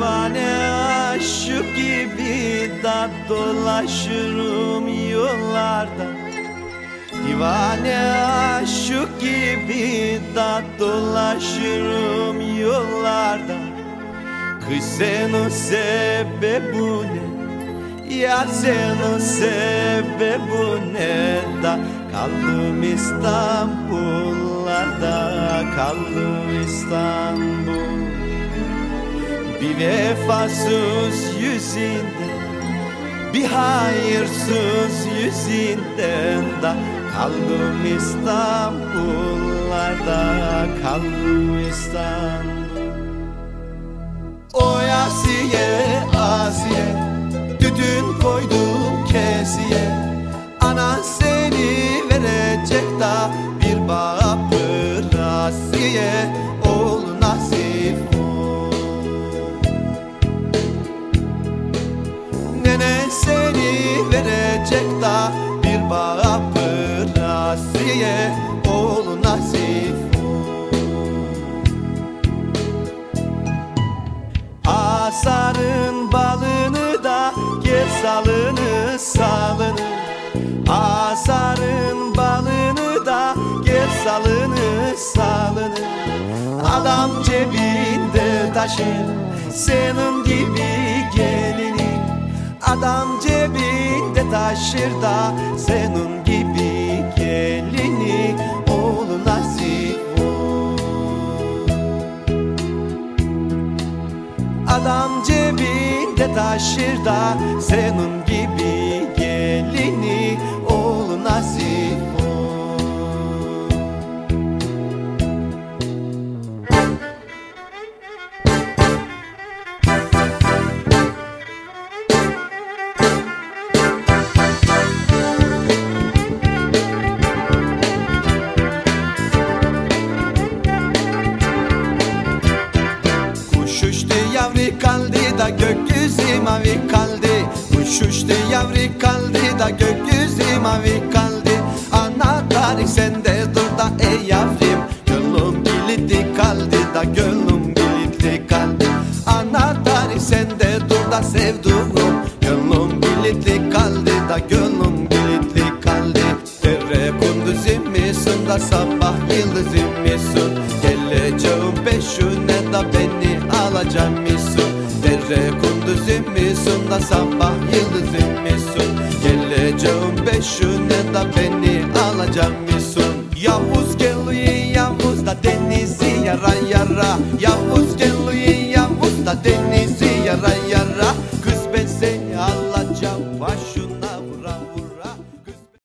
Divane aşık gibi da dolaşırım yollarda. Divane aşık gibi da dolaşırım yollarda. Kız senin sebebu ne? Ya senin sebebu ne? Da Kaldım İstanbul'larda Kaldım İstanbul Bir vefasız yüzünden Bir hayırsız yüzünden da Kaldım İstanbul'larda Kaldım İstanbul. Oy Asiye Asiye Tütün koydum kesiye. Ana seni verecek da Bir bağ pırasiye verecek da Bir bağ pırasiye Ol nasip Asarın balını da gel salını salını. Asarın balını da gel salını salını. Adam cebinde taşır senin gibi gelini Adam cebinde taşır da senin gibi gelini Oğlu nasip Adam cebinde taşır da senin gibi gelini yavru kaldı da gökyüzü mavi kaldı. Kuş uçtu yavru kaldı da gökyüzü mavi kaldı. Anahtarı sende dur da ey yavrum. Gönlüm kilitli kaldı da gönlüm kilitli kaldı. Anahtarı sende dur da sevduğum Gönlüm kilitli kaldı da gönlüm kilitli kaldı. Dere kunduzum misin da sabah yıldızım misin? Geleceğim peşine da beni alacağım mısın? Dere kunduzum misin da sabah yıldızım misin Geleceğim peşine da beni alacağım mısın? Yavuz geliyor Yavuz da denizi yara yara